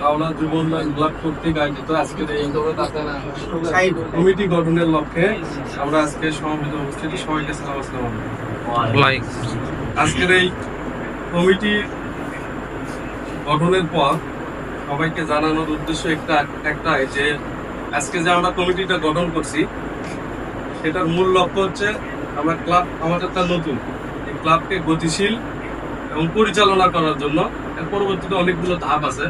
হাওড়া যুব উন্নয়ন ব্লক কর্তৃক আয়োজিত আজকের এই কমিটি গঠনের লক্ষ্যে আমরা আজকে সমাবেত উপস্থিতি। সবাইকে সালাম আসসালাম আজকের এই কমিটি গঠনের পর সবাইকে জানানোর উদ্দেশ্য একটা একটাই যে আজকে যে আমরা কমিটিটা গঠন করছি সেটার মূল লক্ষ্য হচ্ছে আমরা ক্লাব আমাদেরটা নতুন এই ক্লাবকে গতিশীল এবং পরিচালনা করার জন্য এর পরবর্তীতে অনেকগুলো ধাপ আছে।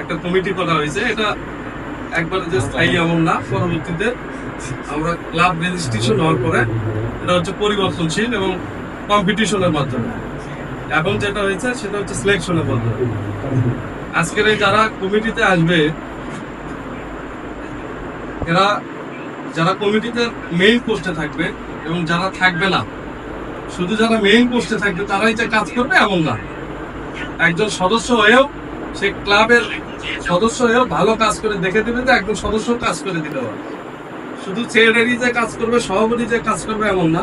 একটা কমিটি করা হয়েছে। এটা একবার যে স্থায়ী এমন না, পরবর্তীতে আমরা ক্লাব রেজিস্ট্রেশন হওয়ার পরে এটা হচ্ছে পরিবর্তনশীল এবং কম্পিটিশনের মাধ্যমে। এখন যেটা হয়েছে, সেটা হচ্ছে সিলেকশনের মাধ্যমে। আজকের এই যারা কমিটিতে আসবে, এরা যারা কমিটিতে মেইন পোস্টে থাকবে এবং যারা থাকবে না, শুধু যারা মেইন পোস্টে থাকবে, তারাই যে কাজ করবে এমন না। একজন সদস্য হয়েও সে ক্লাবের সদস্য হয়েও ভালো কাজ করে দেখে দিবে যে একজন সদস্য কাজ করে দিতে পারে। শুধু সেক্রেটারি যে কাজ করবে, সভাপতি যে কাজ করবে এমন না।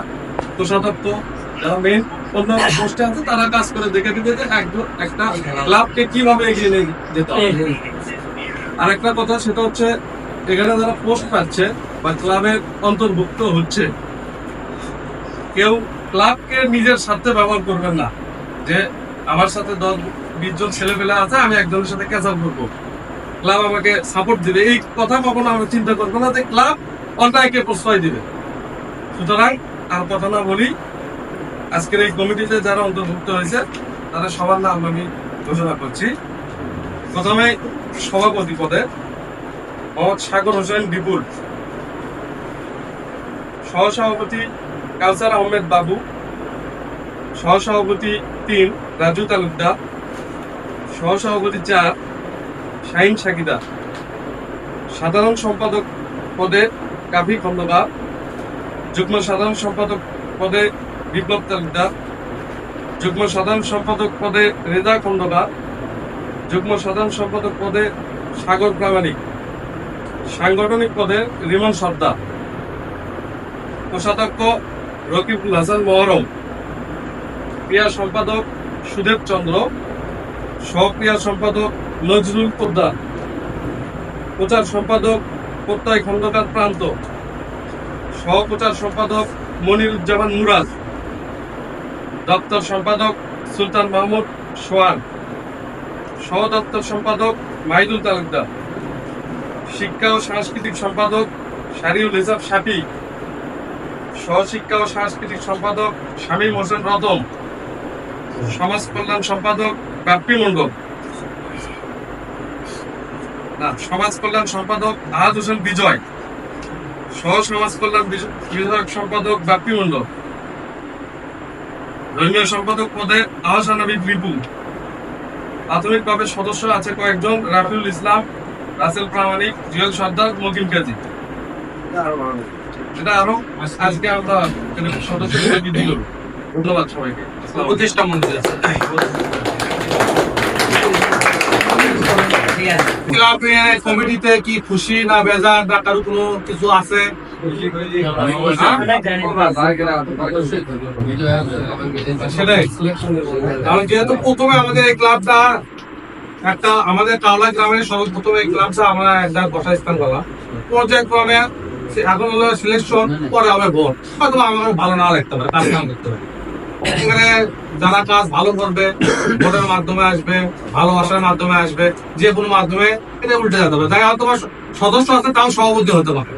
কোষাধ্যক্ষ যারা মেইন অন্য পোস্টে আছে, তারা কাজ করে দেখে দিবে যে একজন, একটা ক্লাবকে কীভাবে এগিয়ে নিয়ে যেতে হবে। আর একটা কথা, সেটা হচ্ছে, এখানে যারা পোস্ট পাচ্ছে বা ক্লাবের অন্তর্ভুক্ত হচ্ছে, কেউ ক্লাবকে নিজের স্বার্থে ব্যবহার করবেন না। যে আমার সাথে দশ বিশ জন ছেলে পেলে আছে, আমি একজনের সাথে ক্যাচ আপ করব। ক্লাব আমাকে সাপোর্ট দিবে। এই কথা কখনো আমরা চিন্তা করব না যে ক্লাব অন্যায়কে প্রশ্রয় দিবে। সুতরাং আর কথা না বলি, আজকের এই কমিটিতে যারা অন্তর্ভুক্ত হয়েছে, তাদের সবার নাম আমি ঘোষণা করছি। প্রথমে সভাপতি পদে মোহাম্মদ সাগর হোসেন বিপুল। সহসভাপতি কাউসার আহমেদ বাবু। সহসভাপতি তিন রাজু তালুকদার। সহসভাপতি চার শাহিন সাকিদা, সাধারণ সম্পাদক পদে কাফি খন্দকার, যুগ্ম সাধারণ সম্পাদক পদে বিপ্লব তালুকদার, যুগ্ম সাধারণ সম্পাদক পদে রেজা খন্দকার, যুগ্ম সাধারণ সম্পাদক পদে সাগর প্রামাণিক, সাংগঠনিক পদে রিমন সর্দার, কোষাধ্যক্ষ রকিবুল হাসান মহরম, ক্রিয়া সম্পাদক সুদেব চন্দ্র সহক্রিয়া সম্পাদক নজরুল পোদ্দার। প্রচার সম্পাদক প্রত্যয় খন্দকার প্রান্ত। সহপ্রচার সম্পাদক মনিরুজ্জামান মুরাজ দপ্তর সম্পাদক সুলতান মাহমুদ সোয়ান। সহ দপ্তর সম্পাদক মাহিদুল তালুকদার। শিক্ষা ও সাংস্কৃতিক সম্পাদক শারিউল হিসাব সাপি সহশিক্ষা ও সাংস্কৃতিক সম্পাদক শামীম হোসেন রতন সমাজ কল্যাণ সম্পাদক ব্যাপ্পি মণ্ডল না সমাজ কল্যাণ সম্পাদক আহাদ হোসেন বিজয় সহ সমাজ কল্যাণ বিধায়ক সম্পাদক মণ্ডল ধর্মীয় সম্পাদক পদে আহসান হাবিব রিপু প্রাথমিকভাবে সদস্য আছে কয়েকজন রাফিউল ইসলাম রাসেল প্রামাণিক জুয়েল সর্দার মকিম কাজী এটা আরও আজকে আমরা সদস্য ধন্যবাদ সবাইকে। আসসালামু আলাইকুম। কমিটিতে কি খুশি না বেজার না কারও কোনো কিছু আছে? কারণ যেহেতু প্রথমে আমাদের এই ক্লাবটা একটা, আমাদের কাওলা গ্রামের সর্বপ্রথম এই ক্লাবটা আমরা একটা বসা স্থান করলাম পর্যায়ক্রমে এখন হলো সিলেকশন পরে হবে ভোট। হয়তো আমার ভালো না লাগতে পারে কাজ করতে পারে যারা কাজ ভালো করবে, ভোটের মাধ্যমে আসবে, ভালোবাসার মাধ্যমে আসবে, যে কোনো মাধ্যমে এটা উল্টে যেতে হবে হয়তো বা সদস্য আছে, তাও সভাপতি হতে পারে।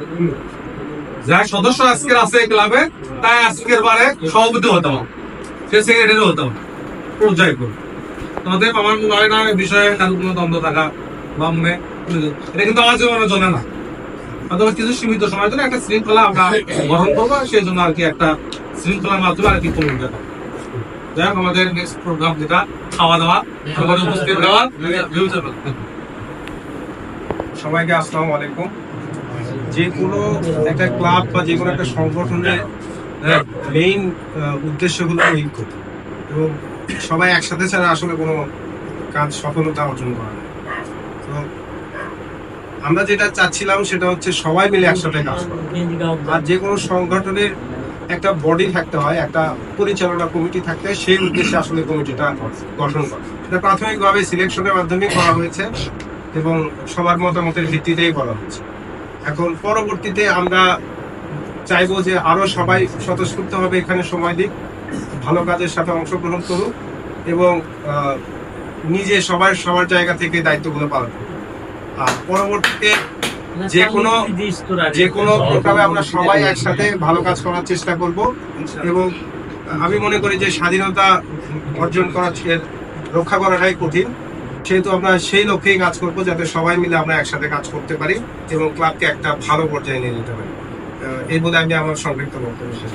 যার সদস্য আজকের আছে এই ক্লাবে, তাই আজকের বারে সভাপতি হতে হবে সে সেক্রেটারি হতে হবে পর্যায় তোমাদের আমার মনে হয় না বিষয়ে কারও কোনো দ্বন্দ্ব থাকা বা মনে এটা কিন্তু আমার জীবনের জন্য না। অথবা কিছু সীমিত সময়ের জন্য একটা শৃঙ্খলা আমরা গঠন করব, সেই জন্য আর কি একটা শৃঙ্খলার মাধ্যমে আর কি কমিটি দেবো যাই হোক আমাদের নেক্সট প্রোগ্রাম যেটা খাওয়া দাওয়া উপস্থিত দেওয়া সবাইকে আসসালামু আলাইকুম। যে কোনো একটা ক্লাব বা যে কোনো একটা সংগঠনের মেইন উদ্দেশ্য হলো ঐক্য এবং সবাই একসাথে ছাড়া আসলে কোনো কাজ সফলতা অর্জন করা তো আমরা যেটা চাচ্ছিলাম সেটা হচ্ছে সবাই মিলে একসাথে কাজ করা। আর যে কোনো সংগঠনের একটা বডি থাকতে হয়, একটা পরিচালনা কমিটি থাকতে হয়, সেই উদ্দেশ্যে আসলে কমিটিটা গঠন করা। এটা প্রাথমিকভাবে সিলেকশনের মাধ্যমে করা হয়েছে এবং সবার মতামতের ভিত্তিতেই করা হয়েছে। এখন পরবর্তীতে আমরা চাইব যে আরও সবাই স্বতঃস্ফূর্তভাবে এখানে সময় দিক, ভালো কাজের সাথে অংশগ্রহণ করুক এবং নিজে সবার সবার জায়গা থেকে দায়িত্বগুলো পালন করুক। আর পরবর্তীতে যে কোনো যে কোনো প্রোগ্রামে আমরা সবাই একসাথে ভালো কাজ করার চেষ্টা করব এবং আমি মনে করি যে স্বাধীনতা অর্জন করা রক্ষা করাটাই কঠিন। সেহেতু আমরা সেই লক্ষ্যেই কাজ করব যাতে সবাই মিলে আমরা একসাথে কাজ করতে পারি এবং ক্লাবকে একটা ভালো পর্যায়ে নিয়ে যেতে পারি। এই বলে আমি আমার সংক্ষিপ্ত বক্তব্য শেষ।